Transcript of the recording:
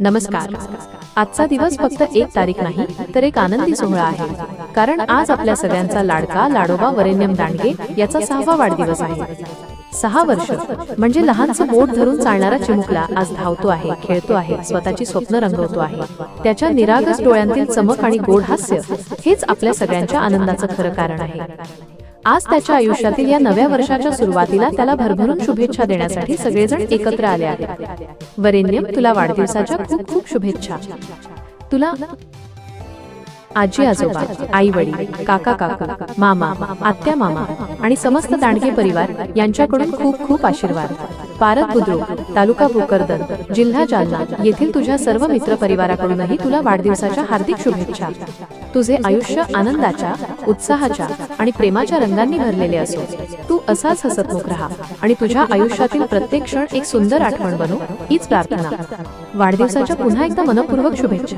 नमस्कार. आजचा दिवस फक्त एक तारीख नाही तर एक आनंदी सोहळा आहे. कारण आज आपल्या सगळ्यांचा लाडका लाडोबा वरेण्यम दांडगे याचा सहावा वाढदिवस आहे. सहा वर्ष म्हणजे लहानचं बोट धरून चालणारा चिमुकला आज धावतो आहे खेळतो आहे स्वतःची स्वप्न रंगवतो आहे. त्याच्या निरागस डोळ्यांतील चमक आणि गोड हास्य हेच आपल्या सगळ्यांच्या आनंदाचं खरं कारण आहे. आज त्याच्या आयुष्यातील या नव्या वर्षाच्या सुरुवातीला त्याला भरभरून शुभेच्छा देण्यासाठी सगळेजण एकत्र आले आहेत. वरेण्यम तुला वाढदिवसाच्या खूप खूप शुभेच्छा. तुला आजी आजोबा आई वडील काका काकू मामा आत्या मामा आणि समस्त दांडगे परिवार यांच्याकडून खूप खूप आशीर्वाद. पारद बुद्रुक तालुका भोकरदन जिल्हा जालना येथील तुझ्या सर्व मित्र परिवाराकडूनही तुला वाढदिवसाच्या हार्दिक शुभेच्छा. तुझे आयुष्य आनंदाच्या उत्साहाच्या आणि प्रेमाच्या रंगांनी भरलेले असो. तू असाच हसतमुख राहा आणि तुझ्या आयुष्यातील प्रत्येक क्षण एक सुंदर आठवण बनू हीच प्रार्थना. वाढदिवसाच्या पुन्हा एकदा मनपूर्वक शुभेच्छा.